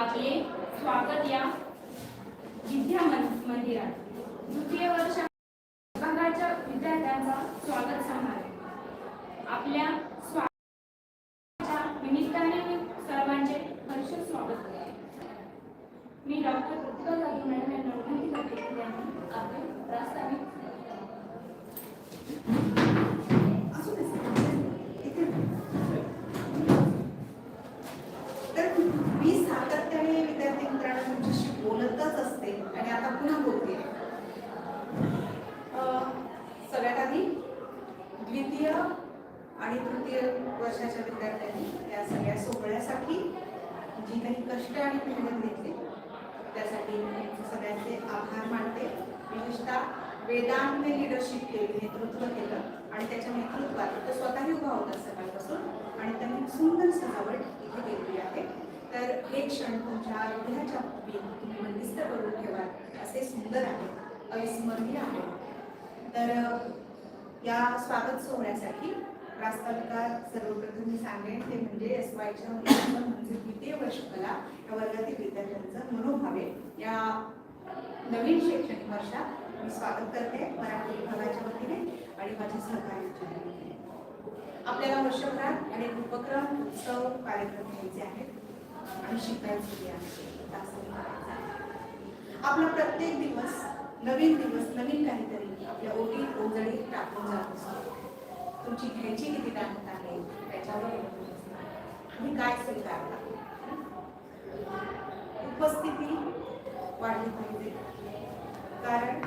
आपले स्वागत या विद्या मंदिरात. द्वितीय वर्ष विभागाच्या विद्यार्थ्यांचा स्वागत समारंभ आपल्या स्वागताच्या निमित्ताने मी सर्वांचे हर्ष स्वागत करते मी डॉक्टर प्रतिभा जाधव मॅडम यांना विनंती करते की त्यांनी आपले प्रास्ताविक असू दे सर. इथे. तर मी सातत्याने विद्यार्थी मित्रांनो तुमच्याशी बोलतच असते आणि आता पुन्हा बोलते अं, सगळ्यात आधी द्वितीय आणि तृतीय वर्षाच्या विद्यार्थ्यांनी या सगळ्या सोहळ्यासाठी जी काही कष्ट आणि मेहनत घेतली त्यासाठी मी सगळ्यांचे आभार मानते विशेषतः वेदांतने लिडरशिप केली नेतृत्व केलं आणि त्याच्या नेतृत्वात तो स्वतःही उभा होता सकाळपासून आणि त्यांनी सुंदर सजावट इथे केलेली आहे. तर हे क्षण तुमच्या हृदयाच्या तुम्ही बंदिस्त करून ठेवा असे सुंदर आहे अविस्मरणीय आहे. तर या स्वागत सोहळ्यासाठी प्रास्ताविकात सर्वप्रथम मी सांगेन ते म्हणजे एस वायच्या म्हणजे द्वितीय वर्ष कला या वर्गातील विद्यार्थ्यांचं मनोभावे. या नवीन शैक्षणिक वर्षात मी स्वागत करते मराठी विभागाच्या वतीने. आणि माझ्या सहकार्याच्या आपल्याला वर्षभरात अनेक उपक्रम उत्सव कार्यक्रम घ्यायचे आहेत. आणि शिकायचे आहे आपला प्रत्येक दिवस नवीन दिवस नवीन काहीतरी आपल्या ओटी ओंजळी टाकून जात असतो. तुमची घ्यायची किती ताकद आहे त्याच्यावर तुम्ही काय स्वीकारता उपस्थिती वाढली पाहिजे. कारण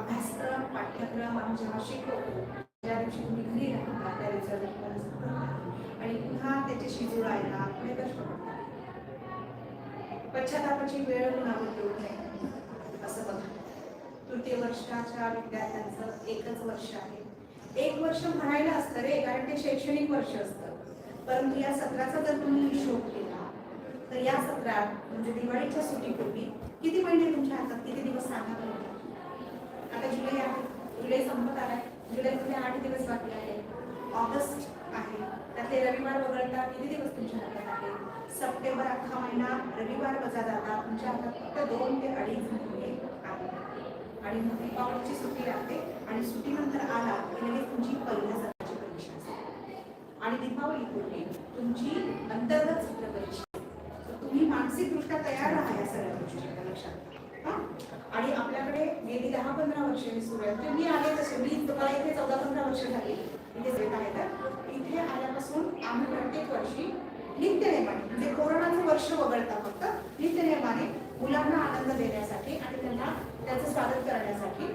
अभ्यासक्रम पाठ्यक्रम आम्ही जेव्हा शिकवतो ज्या दिवशी तुम्ही घरी राहता त्या दिवसाला आणि पुन्हा त्याच्याशी जुळायला पुढे कष्ट पडतात पश्चातापाची वेळ कुणावर येऊ नये असं बघा. तृतीय वर्षाच्या विद्यार्थ्यांचं एकच वर्ष आहे. एक वर्ष म्हणायला असतं रे कारण ते शैक्षणिक वर्ष असतं. परंतु या सत्राचा जर तुम्ही हिशोब केला तर या सत्रात म्हणजे दिवाळीच्या सुट्टीपूर्वी किती महिने तुमच्या हातात किती दिवस सांगा आता जुलै आहे. जुलै संपत आलाय. जुलैमध्ये आठ दिवस बाकी आहे. ऑगस्ट आहे. त्यातले रविवार वगळता किती दिवस तुमच्या हातात आहे? सप्टेंबर अख्खा महिना रविवार वजा जाता तुमच्या हातात फक्त दोन ते अडीच महिने आहेत. आणि मग दीपावलीची सुट्टी लागते आणि सुट्टीनंतर आला की लगेच तुमची पहिल्या सत्राची परीक्षा असते. आणि दीपावलीपूर्वी तुमची अंतर्गत सत्र परीक्षा तुम्ही मानसिकदृष्ट्या तयार राहा या सगळ्या गोष्टी लक्षात. आणि आपल्याकडे गेली दहा पंधरा वर्ष मी सुरू आहे. म्हणजे मी आले तसे मी तुम्हाला इथे चौदा पंधरा वर्ष झाली. इथे येत आहे तर. इथे आल्यापासून आम्ही प्रत्येक वर्षी नित्यनेमाने म्हणजे कोरोनाचं वर्ष वगळता फक्त नित्यनेमाने मुलांना आनंद देण्यासाठी आणि त्यांना त्याचं स्वागत करण्यासाठी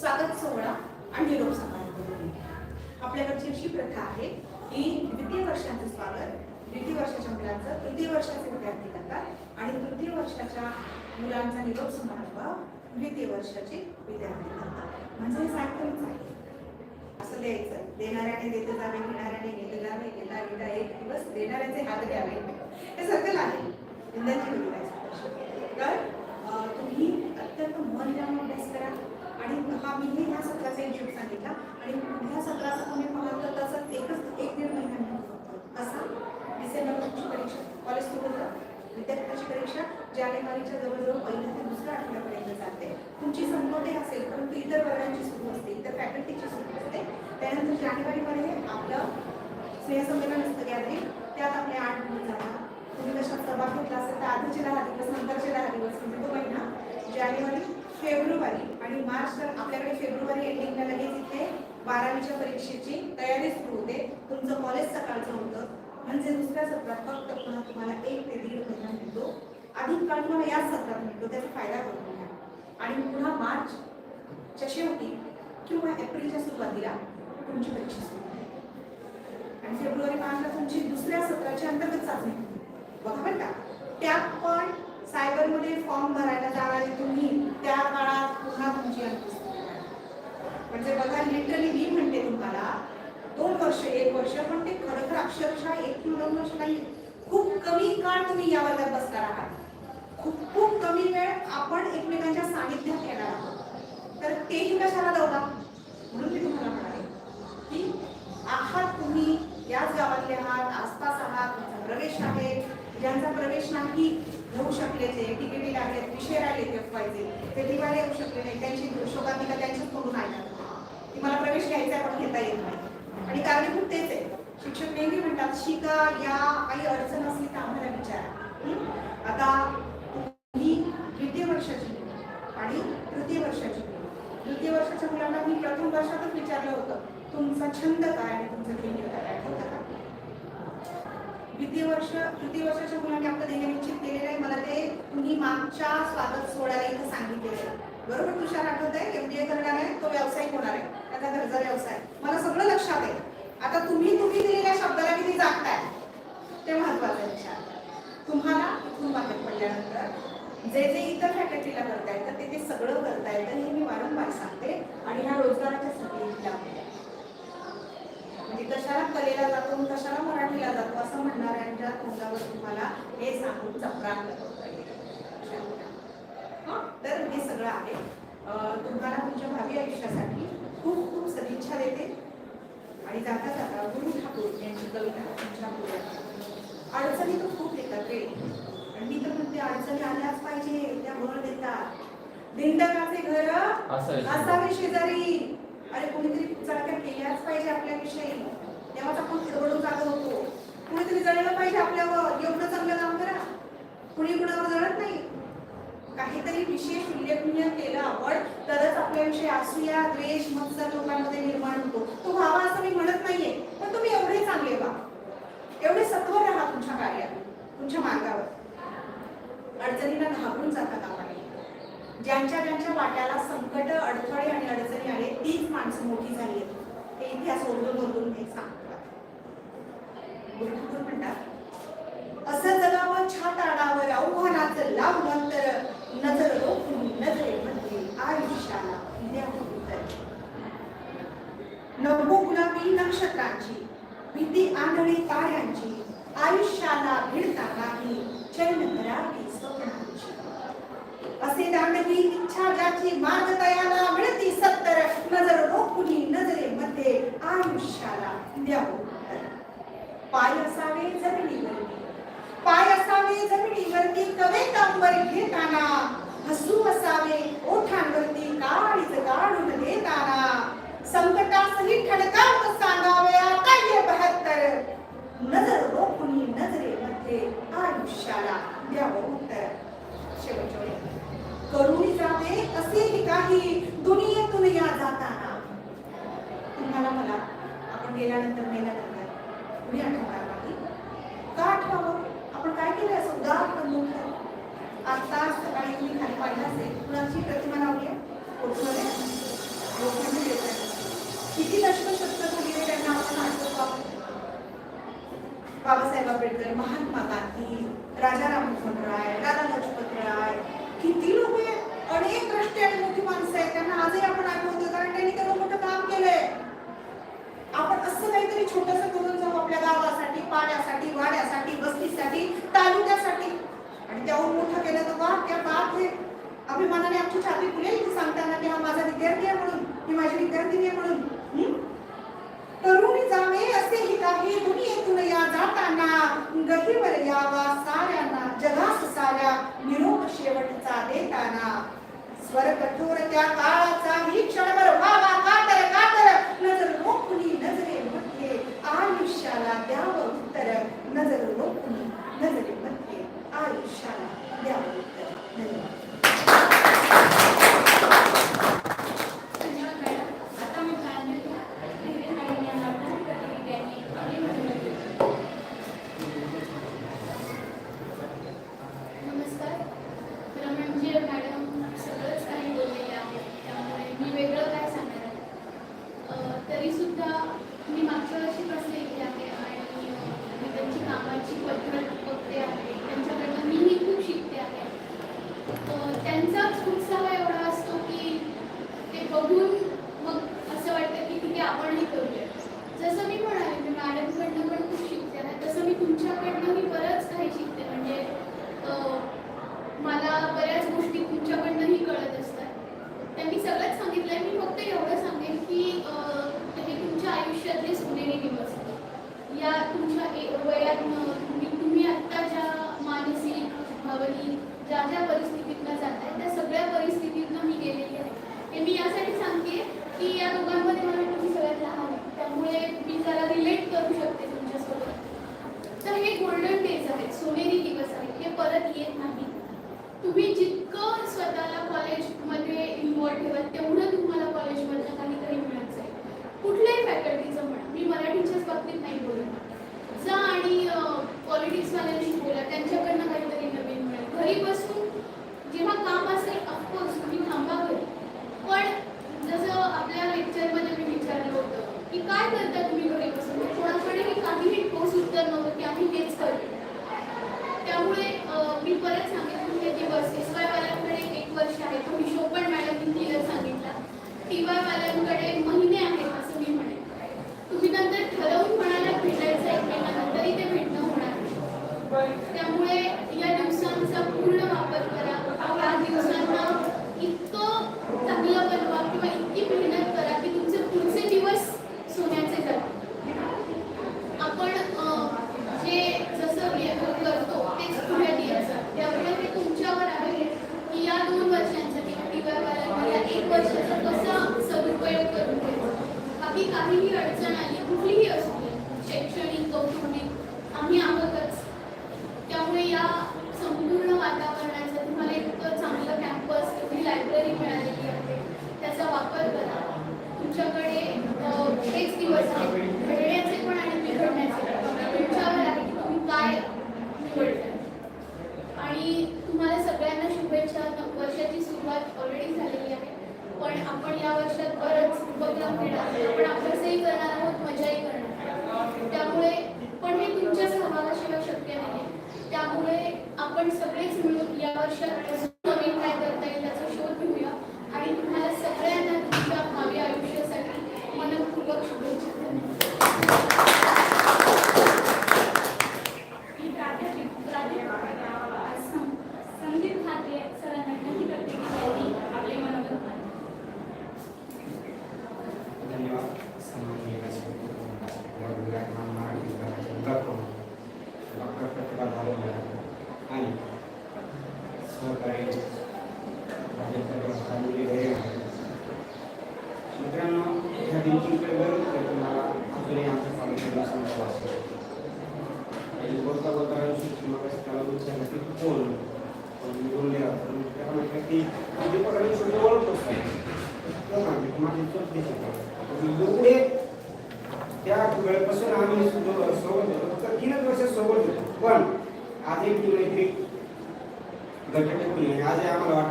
स्वागत सोहळा आणि निरोप समारंभ आपल्याकडची अशी प्रथा आहे की द्वितीय वर्षाचं स्वागत द्वितीय वर्षाच्या मुलांचं तृतीय वर्षाचे विद्यार्थी करतात आणि तृतीय वर्षाच्या मुलांचा निरोप समारंभ द्वितीय वर्षाचे विद्यार्थी करतात म्हणजे हे सायकलच आहे. असं द्यायचं. देणाऱ्याने देते जावे घेणाऱ्याने घेतले जावे घेता घेता एक दिवस देणाऱ्याचे हात घ्यावे. हे सर्कल आहे. विद्यार्थी तर तुम्ही अत्यंत मन लावून अभ्यास करा. आणि हा मी ह्या सत्राचा एक शूट सांगितला. आणि ह्या सत्राचा तुम्ही पाहत तर तसं एकच एक दीड महिन्याने असा? डिसेंबर परीक्षा. कॉलेज सुरू होतं. विद्यापीठाची परीक्षा जानेवारीच्या जवळजवळ पहिल्या ते दुसऱ्या आठवड्यापर्यंत जाते तुमची संकोटे असेल परंतु इतर वर्गांची सुरू असते इतर फॅकल्टीची सुरू असते. त्यानंतर जानेवारीमध्ये आपलं स्नेहसंमेलन असतं गॅदरिंग. त्यात आपले आठ गुण जातात. तुम्ही कशात सहभाग घेतला असेल तर आधीचे दहा दिवस नंतरचे दहा दिवस म्हणजे तो महिना. जानेवारी फेब्रुवारी आणि मार्च तर आपल्याकडे फेब्रुवारी एंडिंगला लगेच इथे बारावीच्या परीक्षेची तयारी सुरू होते. तुमचं कॉलेज सकाळचं होतं. म्हणजे दुसऱ्या सत्रात फक्त पुन्हा तुम्हाला एक ते दीड महिना मिळतो. अधिक काळ तुम्हाला याच सत्रात मिळतो त्याचा फायदा करून घ्या. आणि पुन्हा मार्चच्या शेवटी किंवा एप्रिलच्या सुरुवातीला तुमची परीक्षा सुरू आणि फेब्रुवारी पाचला तुमची दुसऱ्या सत्राची अंतर्गत चाचणी बघा बरं का? त्यात पण सायबरमध्ये फॉर्म भरायला जाणारे तुम्ही त्या काळात पुन्हा तुमची अंतर्गत म्हणजे बघा लिटरली मी म्हणते तुम्हाला दोन वर्ष एक वर्ष पण ते खरं तर अक्षरशः एक किंवा दोन वर्ष नाही खूप कमी काळ तुम्ही या वर्गात बसणार आहात. खूप खूप कमी वेळ आपण एकमेकांच्या सानिध्यात येणार आहोत. तर तेही कशाला दौडा म्हणून मी तुम्हाला म्हणाले की आहात तुम्ही याच गावातले आहात आसपास आहात तुमचा प्रवेश आहे. ज्यांचा प्रवेश नाही घेऊ शकलेचे तिकिटी लागले विषय राहिले पाहिजे. ते दिवाळी येऊ शकले नाही त्यांची शोकांतिका त्यांच्याच कडून आल्या की मला प्रवेश घ्यायचा पण घेता येत नाही. आणि कारणीभूत तेच आहे. शिक्षक नेहमी म्हणतात शिका या काही अडचण असली तर आम्हाला विचारा. आता तुम्ही द्वितीय वर्षाची आणि तृतीय वर्षाची द्वितीय तृतीय वर्षाच्या मुलांना मी प्रथम वर्षातच विचारलं होतं तुमचा छंद काय आणि तुमचं ध्येय काय? आठवतं का? द्वितीय वर्ष तृतीय वर्षाच्या मुलांनी आपलं ध्येय निश्चित केलेलं आहे. मला ते तुम्ही मागच्या स्वागत सोहळ्याला इथं सांगितलेलं आहे. बरोबर तुषार आठवत आहे एमबीए करणार आहे तो व्यावसायिक होणार आहे. त्याचा घरचा व्यवसाय. मला सगळं लक्षात आहे. आता तुम्ही तुम्ही दिलेल्या शब्दाला किती जागताय? ते महत्वाचं लक्षात तुम्हाला इथून बाहेर पडल्यानंतर जे जे इतर फॅकल्टीला करता येतं ते ते सगळं करता येतं हे मी वारंवार सांगते. आणि ह्या रोजगाराच्या संधीला म्हणजे कशाला कलेला जातो आणि कशाला मराठीला जातो असं म्हणणाऱ्यांच्या तोंडावर तुम्हाला हे सांगून चपराक करतो हं? तर हे सगळं आहे. तुम्हाला तुमच्या भावी आयुष्यासाठी खूप खूप सदिच्छा देते. आणि जाता जाता गुरु ठाकूर यांची कविता तुमच्यापुढे. अडचणी तर खूप येतात रे. आणि मी तर म्हणते अडचणी आल्याच पाहिजे त्या बळ देतात. दिंडकाचे घर असावे. शेजारी. अरे कोणीतरी चळक्या केल्याच पाहिजे आपल्याविषयी. तेव्हाच आपण खडबडून जागा होतो. कुणीतरी जळलं पाहिजे आपल्यावर. एवढं चांगलं काम करा. कुणी कुणावर जळत नाही. काहीतरी विशेष उल्लेखनीय केलं आपण तरच आपल्याविषयी असूया द्वेष मत्सर लोकांमध्ये निर्माण होतो. तो व्हावा असं मी म्हणत नाहीये पण तुम्ही एवढे चांगले व्हा. एवढे सत्वर राहा तुमच्या कार्यात तुमच्या मार्गावर. अडचणींना घाबरून जाता कामा नये. ज्यांच्या ज्यांच्या वाट्याला संकट अडथळे आणि अडचणी आले तीच माणसं मोठी झाली आहेत. ते इतिहास ओरडून ओरडून हे सांगतात. गुरु म्हणतात असं जगावं छात आडावर आव्हानाचं लावलं तर नजर रोखून नजरेमध्ये आयुष्याला द्यावं उत्तर गुलाबी नक्षत्रांची भीती आंधळी ताऱ्यांची आयुष्याला भिडता नाही चैन करावी स्वप्नांची. असे दांडवी इच्छा ज्याची मार्ग तयाला मिळती सत्तर नजर रोखुनी नजरेमध्ये आयुष्याला द्यावं पाय असावे जमिनीवरती पाय असावे जमिनीवरती कवे कवेतांवर घेताना हसू असावे ओठांवरती काळीच काढून देताना संकटासही ठणकावून सांगावे आता ये बहात्तर. नजर रोखुनी नजरेमध्ये आयुष्याला द्यावं उत्तर. शेवटच्या करून करुणी जावे असेही काही दुनियेतून या जाताना तुम्हाला मला आपण गेल्यानंतर मेल्यानंतर कुणी आठवणार नाही का आठवावं आपण काय केलं असं उदाहरण मोठं आता सकाळी तुम्ही खाली पाहिलं असेल कुणाची प्रतिमा लावली आहे फोटोमध्ये लोखंडी देवताची. किती दशक शतक झालेले त्यांना आपण आठवतो आपण बाबासाहेब आंबेडकर महात्मा गांधी राजा राममोहन राय लाला लजपत राय किती लोक आहेत अनेक दृष्टी आणि मोठी माणसं आहेत. त्यांना आजही आपण आठवतो कारण त्यांनी तेवढं मोठं काम केलंय. आपण असं काहीतरी छोटस करून जाऊ आपल्या गावासाठी पाण्यासाठी वाड्यासाठी वस्तीसाठी तालुक्यासाठी. आणि त्याहून मोठं केलं तर वा त्या बाप हे अभिमानाने आमची छाती फुलेल की सांगताना की हा माझा विद्यार्थी आहे म्हणून ही माझी विद्यार्थिनी आहे म्हणून. तरुणी जावे असेही काही दुनियेतून गहीवर यावा साऱ्यांना जगास साऱ्या निरोप शेवटचा देताना. स्वर कठोर त्या काळाचा ही क्षणभर व्हावा कातर कातर. नजर नजरे म्हणे आयुष्याला द्यावं उत्तर. नजर रोखली नजरे मध्ये. आयुष्याला द्यावं उत्तर. धन्यवाद.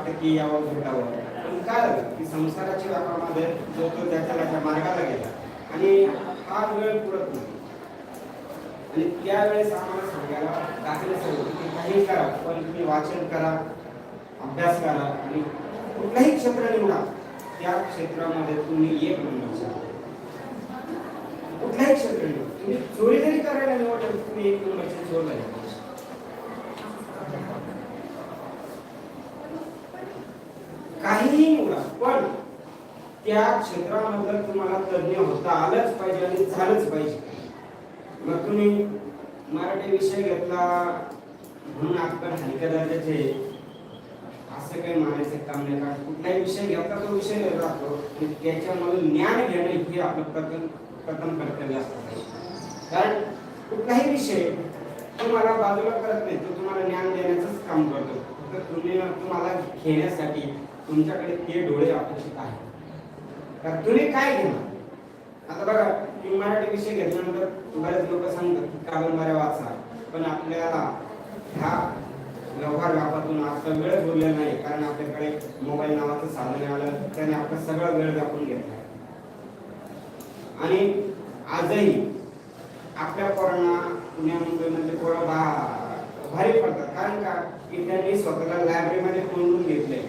वाटतं की यावं भेटावं. पण काय झालं की संसाराच्या व्यापारामध्ये जो तो त्याच्या त्याच्या मार्गाला गेला आणि हा वेळ पुरत नाही. आणि त्यावेळेस आम्हाला सांगायला दाखल सांगितलं की काही करा पण तुम्ही वाचन करा अभ्यास करा आणि कुठलंही क्षेत्र निवडा. त्या क्षेत्रामध्ये तुम्ही एक नंबरचा कुठल्याही क्षेत्र निवडा. तुम्ही चोरी जरी करायला निवडलं तुम्ही एक नंबरचे चोर झाले काहीही निवडा. पण त्या क्षेत्रामधलं तुम्हाला तज्ञ होता आलंच पाहिजे आणि झालंच पाहिजे. मग तुम्ही मराठी विषय घेतला म्हणून आपण हलक्या दर्जाचे असं काही मानायचं काम नाही. कारण कुठलाही विषय घेतला तो विषय राहतो. त्याच्यामधून ज्ञान घेणं हे आपलं प्रथम प्रथम कर्तव्य असतं पाहिजे. कारण कुठलाही विषय तुम्हाला बाजूला करत नाही तो तुम्हाला ज्ञान देण्याचंच काम करतो. फक्त तुम्ही तुम्हाला घेण्यासाठी तुमच्याकडे ते डोळे अपेक्षित आहेत. तर तुम्ही काय घेणार? आता बघा की मराठी विषय घेतल्यानंतर बरेच लोक सांगतात की कादंबऱ्या वाचा. पण आपल्याला ह्या व्यवहार व्यापातून आपला वेळ बोलला नाही कारण आपल्याकडे मोबाईल नावाचं साधन आलं त्याने आपला सगळा वेळ व्यापून घेतला आणि आजही आपल्या पोरांना पुण्या मुंबईमध्ये पोरं भारी पडतात. कारण का? की त्यांनी स्वतःला लायब्ररीमध्ये कोंडून घेतले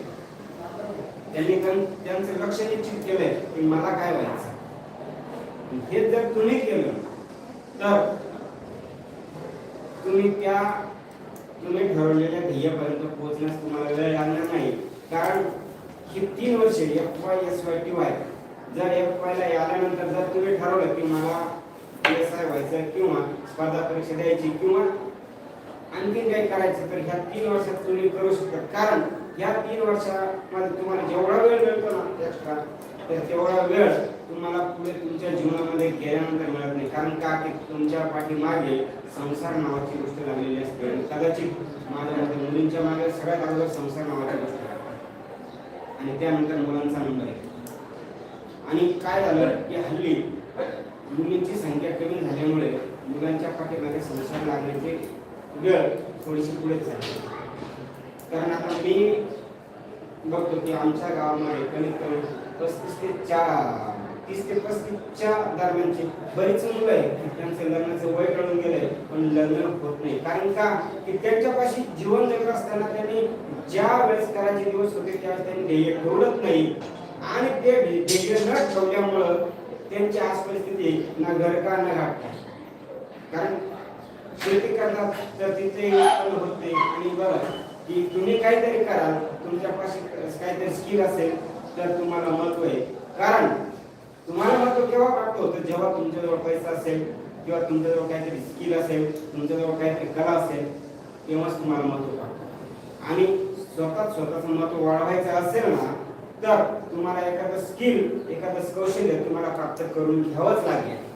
त्यांनी त्यां- त्यांचं लक्ष निश्चित केलंय की मला काय व्हायचं? हे जर तुम्ही केलं तर तुम्ही त्या तुम्ही ठरवलेल्या ध्येयापर्यंत पोहोचण्यास तुम्हाला वेळ लागणार नाही. कारण ही तीन वर्षे F Y S Y T Y जर एफ वाय ला आल्यानंतर जर तुम्ही ठरवलं की मला एस आय व्हायचं किंवा स्पर्धा परीक्षा द्यायची किंवा आणखीन काही करायचं तर ह्या तीन वर्षात तुम्ही करू शकता. कारण या तीन वर्षामध्ये तुम्हाला जेवढा वेळ मिळतो ना एक्स्ट्रा तर तेवढा वेळ तुम्हाला पुढे तुमच्या जीवनामध्ये गेल्यानंतर मिळत नाही. कारण का? की तुमच्या पाठीमागे संसार नावाची गोष्ट लागलेली असते. आणि कदाचित माझ्या मते मुलींच्या मागे सगळ्यात अगोदर संसार नावाची गोष्ट आणि त्यानंतर मुलांचा नंबर आहे आणि काय झालं? की हल्ली मुलींची संख्या कमी झाल्यामुळे मुलांच्या पाठीमागे संसार लागण्याचे वेळ थोडीशी पुढेच झाली कारण आता मी बघतो की आमच्या गावामध्ये कमीत कमी पस्तीस ते चार तीस ते पस्तीसच्या दरम्यानचे बरीच मुलं आहे की त्यांचं लग्नाचं वय टळून गेलंय पण लग्न होत नाही. कारण का? की त्यांच्यापाशी जीवन जगत असताना त्यांनी ज्या वेळेस करायचे दिवस होते त्यावेळेस त्यांनी ध्येय ठेवलंच नाही. आणि ते ध्येय न ठेवल्यामुळं त्यांची आज परिस्थिती ना घर का ना घाट कारण शेती करतात तर तिथे उत्पन्न होते आणि बरं की तुम्ही काहीतरी कराल तुमच्यापाशी काहीतरी स्किल असेल तर तुम्हाला महत्त्व आहे. कारण तुम्हाला महत्त्व केव्हा प्राप्त होतं? जेव्हा तुमच्याजवळ पैसा असेल किंवा तुमच्याजवळ काहीतरी स्किल असेल तुमच्याजवळ काहीतरी कला असेल तेव्हाच तुम्हाला महत्त्व प्राप्त आणि स्वतः स्वतःचं महत्त्व वाढवायचं असेल ना तर तुम्हाला एखादं स्किल एखादं कौशल्य तुम्हाला प्राप्त करून घ्यावंच लागेल.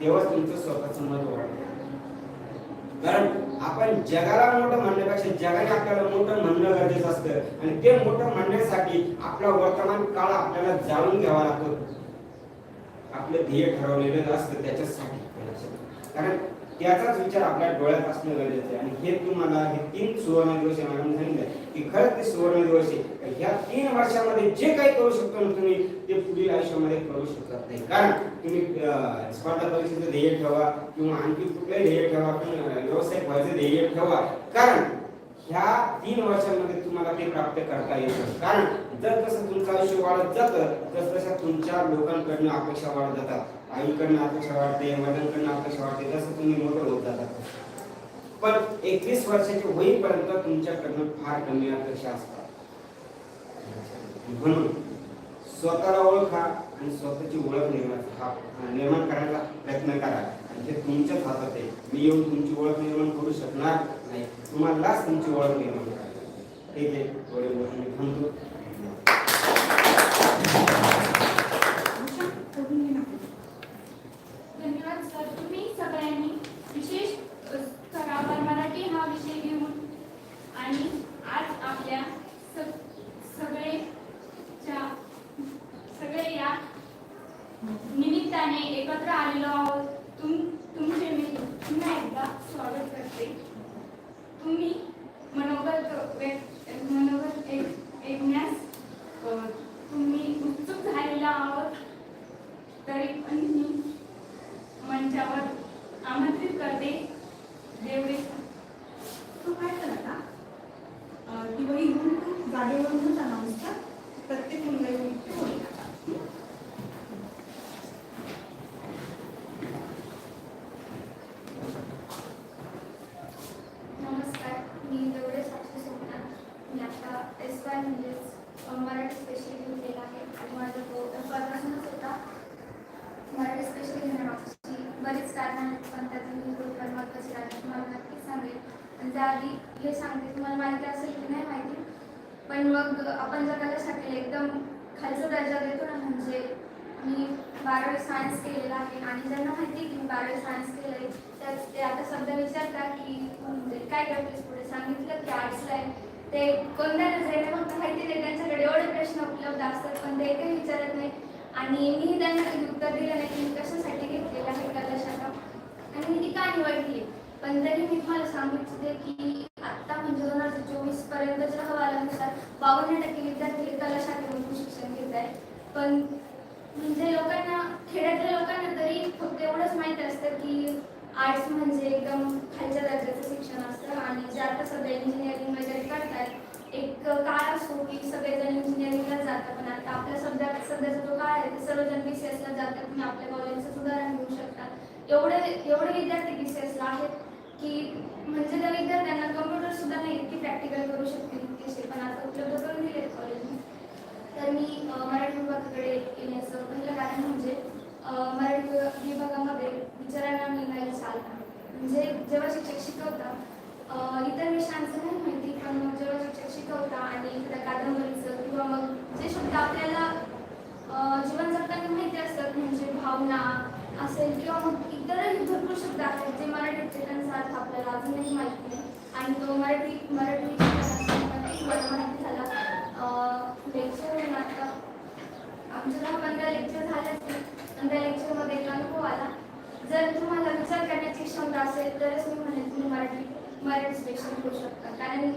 तेव्हाच तुमचं स्वतःचं महत्त्व वाढेल. कारण आपण जगाला मोठं म्हणण्यापेक्षा जगाने आपल्याला मोठं म्हणणं गरजेचं असतं. आणि ते मोठं म्हणण्यासाठी आपला वर्तमान काळ आपल्याला जाणून घ्यावा लागतो. आपलं ध्येय ठरवलेलं असतं त्याच्यासाठी. कारण त्याचाच विचार आपल्या डोळ्यात असणं गरजेचं आहे. आणि हे तुम्हाला हे तीन सुवर्ण दिवस आहे मॅडम सांगितलं की खरंच ते सुवर्ण दिवस आहे. ह्या तीन वर्षामध्ये जे काही करू शकतो ना तुम्ही ते पुढील आयुष्यामध्ये करू शकत नाही. कारण तुम्ही स्पर्धा परीक्षेचं ध्येय ठेवा किंवा आणखी कुठलंही ध्येय ठेवा किंवा व्हायचं ध्येय ठेवा. कारण ह्या तीन वर्षांमध्ये तुम्हाला ते प्राप्त करता येतं. कारण जर कसं तुमचं आयुष्य वाढत जातं तस तशा तुमच्या लोकांकडनं अपेक्षा वाढत जातात. आईकडनं अपेक्षा वाढते वडिलांकडनं अपेक्षा वाढते तसं तुम्ही मोठं होत जातात पण एकवीस वर्षाचे होईपर्यंत तुमच्याकडनं फार कमी अपेक्षा असतात. म्हणून स्वतःला ओळखा आणि स्वतःची ओळख निर्माण हा निर्माण करायला प्रयत्न करा. आणि ते तुमच्याच हातात आहे मी येऊन तुमची ओळख निर्माण करू शकणार नाही. तुम्हालाच तुमची ओळख निर्माण करायला ठीक आहे थोडे बोलून मी थांबतो धन्यवाद सर तुम्ही सगळ्यांनी विशेष अ, स्तरावर मराठी हा विषय घेऊन आणि आज आपल्या स- सगळेच्या सगळे या निमित्ताने एकत्र आलेलो आहोत तुम तुमचे मी पुन्हा एकदा स्वागत करते तुम्ही मनोगत व्यक्त मनोगत ऐक- ऐकण्यास अ, तुम्ही उत्सुक झालेला आहोत तरी पण मी मंचावर आमंत्रित करते देवडे तू काय करता अं, ती वही घेऊन तू जागेवरूनच अनाऊन्स कर प्रत्येक मुलगा येऊन इथे वही टाका. नमस्कार मी देवडे साक्षी सोमनाथ मी आता एस वाय म्हणजेच अ, मराठी स्पेशल घेतलेला आहे आणि माझा तो एफआरपासूनच होता मराठी स्पेशल घेण्यामागची बरीच कारणं आहेत पण त्यातून ही थोडीफार महत्त्वाची कारण तुम्हाला नक्कीच सांगेल आणि त्याआधी हे सांगते तुम्हाला माहिती असेल की नाही माहिती पण मग आपण जर कशासाठी एकदम खालचा दर्जा देतो ना म्हणजे मी बारावी सायन्स केलेलं आहे आणि ज्यांना माहिती आहे की मी बारावी सायन्स केलं आहे तर ते आता सध्या विचारतात की तू म्हणजे काय करतेस पुढे सांगितलं की आर्ट्सला आहे ते कोणत्या नजरेने फक्त माहिती नाही त्यांच्याकडे एवढे प्रश्न उपलब्ध असतात पण ते काही विचारत नाही. आणि मी त्यांना उत्तर दिलं नाही की मी कशासाठी घेतलेलं आहे कला शाखा आणि मी ती का निवडली? पण तरी मी तुम्हाला सांगू इच्छिते की आत्ता म्हणजे दोन हजार चोवीस पर्यंतच्या अहवालानुसार बावन्न टक्के विद्यार्थी हे कला शाखेमधून शिक्षण घेत आहे पण म्हणजे लोकांना खेड्यातल्या लोकांना तरी फक्त एवढंच माहीत असतं की आर्ट्स म्हणजे एकदम खालच्या दर्जाचं शिक्षण असतं आणि जे आता सध्या इंजिनिअरिंग वगैरे करतात एक काळ असतो की सगळेजण इंजिनिअरिंगला जातात पण आता आपल्या सध्या सध्याचा जो काळ आहे ते सर्वजण बी सी एसला जातात तुम्ही आपल्या कॉलेजचं उदाहरण घेऊ शकता. एवढे एवढे विद्यार्थी बी सी एसला आहेत की म्हणजे त्या विद्यार्थ्यांना कम्प्युटर सुद्धा नाही की प्रॅक्टिकल करू शकतील तिथे पण आता उपलब्ध करून दिले कॉलेजने तर मी मराठी विभागाकडे येण्याचं पहिलं कारण म्हणजे मराठी विभागामध्ये विचारांना मिळणारी चालना. म्हणजे जेव्हा शिक्षक शिकवतात इतर विषयांचं नाही माहिती पण मग जेव्हा शिक्षक शिकवता आणि एखाद्या कादंबरीचं किंवा मग जे शब्द आपल्याला भावना असेल किंवा मग इतरही भरपूर शब्द आहेत जे मराठी उच्चारांचा आपल्याला अजूनही माहिती नाही आणि तो मराठी मराठी विषयाचा झाला. लेक्चर होऊन आता. आमचं दहा पंधरा लेक्चर झाले असतील. आणि लेक्चरमध्ये एक अनुभव आला. जर तुम्हाला विचार करण्याची क्षमता असेल तरच मी म्हणेन तुम्ही मराठी मराठी स्पेशल करू शकता. कारण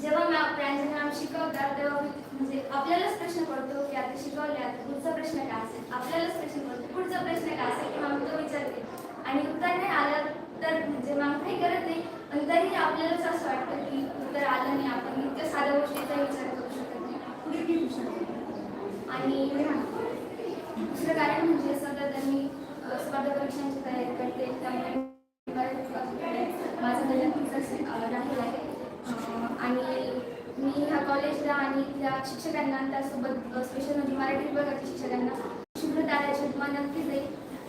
जेव्हा मॅम प्रांजल मॅम शिकवतात तेव्हा म्हणजे आपल्यालाच प्रश्न पडतो की आता शिकवले आता पुढचा प्रश्न काय असेल? आपल्यालाच प्रश्न पडतो. पुढचा प्रश्न काय असेल? की मॅम तो विचारते आणि उत्तर नाही आलं तर म्हणजे मॅम काही करत नाही. पण तरी आपल्यालाच असं वाटतं की उत्तर आलं नाही आपण इतक्या साध्या गोष्टीचा विचार करू शकत नाही. पुढे घेऊ शकतो आणि दुसरं कारण म्हणजे सध्या त्यांनी स्पर्धा परीक्षांची तयारी करते त्यामुळे माझा नक्कीच राहील आहे. आणि मी ह्या कॉलेजला आणि त्या शिक्षकांना त्यासोबत स्पेशल म्हणजे मराठी विभागाच्या शिक्षकांना शुभ्रताऱ्याची उपमा नक्कीच आहे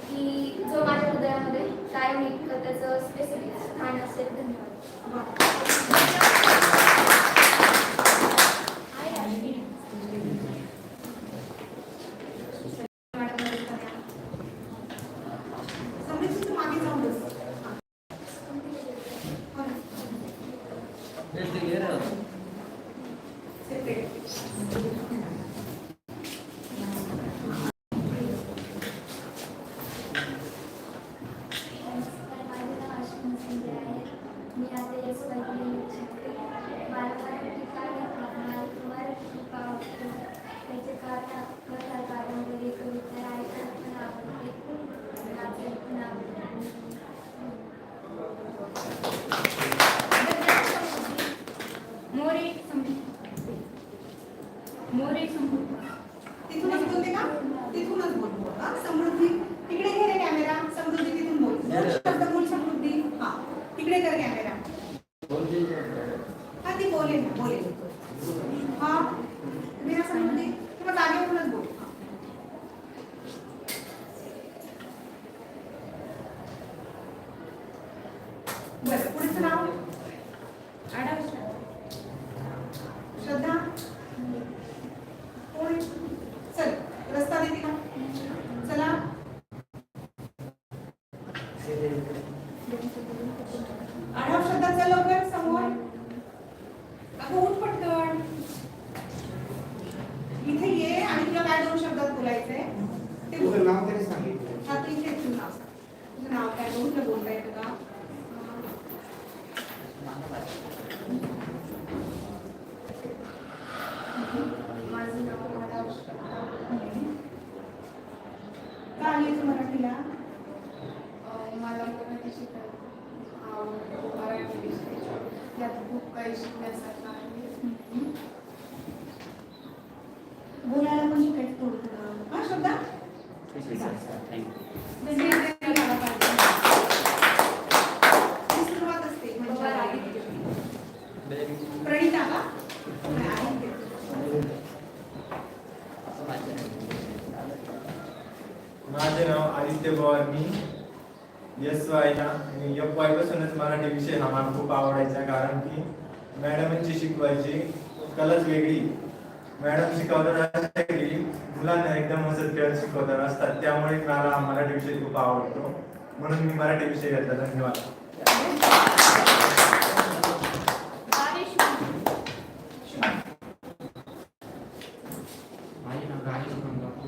की जो माझ्या हृदयामध्ये काय एक त्याचं स्पेसिफिक स्थान असेल धन्यवाद माझे नाव आदित्य पवार मी एस वायला आणि एफ वाय पासूनच मराठी विषय हा मला खूप आवडायचा कारण की मॅडमांची शिकवायची कलाच वेगळी. मॅडम शिकवताना की मुलांना एकदम हसत खेळत शिकवताना असतात त्यामुळे मला हा मराठी विषय खूप आवडतो. म्हणून मी मराठी विषय घेतला. धन्यवाद बारे शुभ माझे नाव राजेश गंगापूर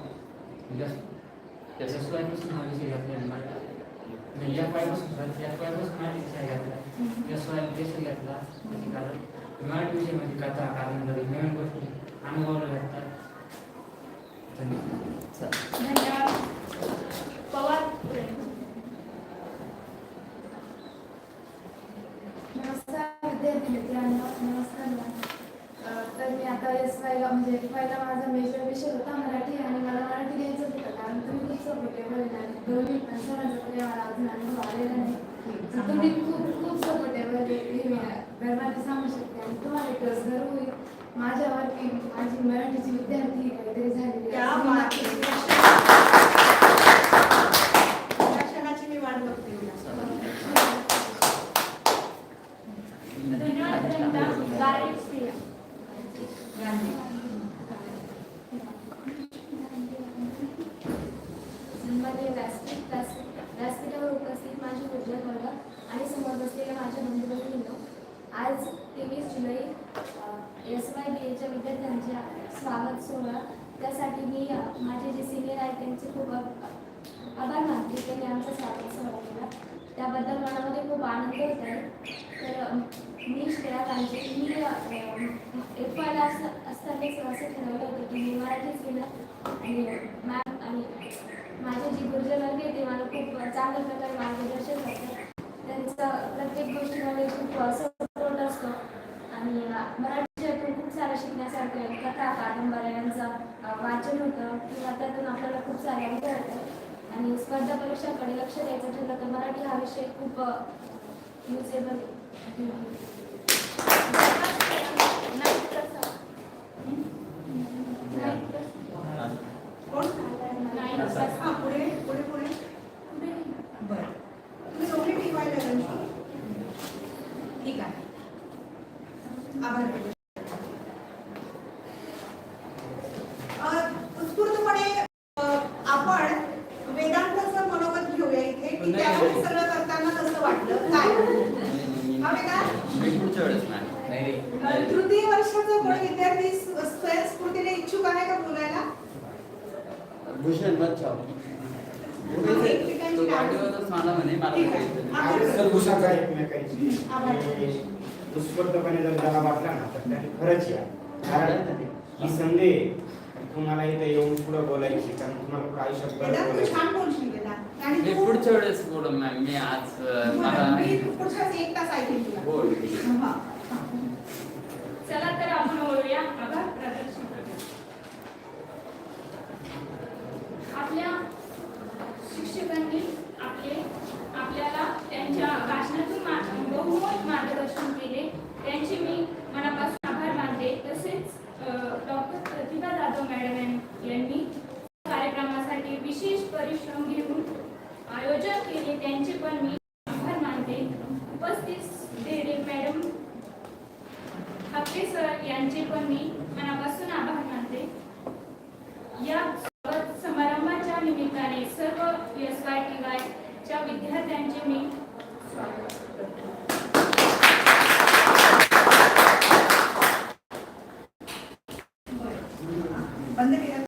त्याच्या स्वयंपासून हा म्हणजे या पायपासून या पायपासून मराठी विषय घेतला या स्वयं विषय घेतला म्हणजे कारण मराठी विषयामध्ये कथा कादंबरी नवीन गोष्टी अनुभवल्या भेटतात नमस्कार विद्यार्थी मित्रांनो नमस्कार तर मी आता एस वायला म्हणजे वायला माझा मेजर विषय होता मराठी आणि मला मराठी घ्यायचं होतं कारण तुम्ही खूप सपोर्टेबल दोन्ही मला अजून अनुभव आलेला नाही. तर तुम्ही खूप खूप सपोर्टेबल गर्वाने सांगू शकते. आणि तुम्हाला एक गर्व होईल माझी मराठीची विद्यार्थी काहीतरी झालेली स्वागत सोहळा. त्यासाठी मी माझे जे सिनियर आहेत त्यांचे खूप आभार मानते त्यांनी आमचा स्वागत सोहळा केला. त्याबद्दल मनामध्ये खूप आनंद होत आहे. तर मी श्रेया कांजे. मी एफ वायला असतानाच असं ठरवलं होतं की मी मराठीच घेणार आणि मॅम आणि माझे जी गुरुजनवर्ग ते मला खूप चांगल्या प्रकारे मार्गदर्शन करतात. त्यांचं प्रत्येक गोष्टीमध्ये खूप सपोर्ट असतो. आणि मराठी त्यातून खूप सारं शिकण्यासारखं आहे. कथा कादंबऱ्यांचं वाचन होतं. किंवा त्यातून आपल्याला खूप सारे कळतं आणि स्पर्धा परीक्षाकडे लक्ष द्यायचं ठरलं तर मराठी हा विषय खूप युजेबल आहे.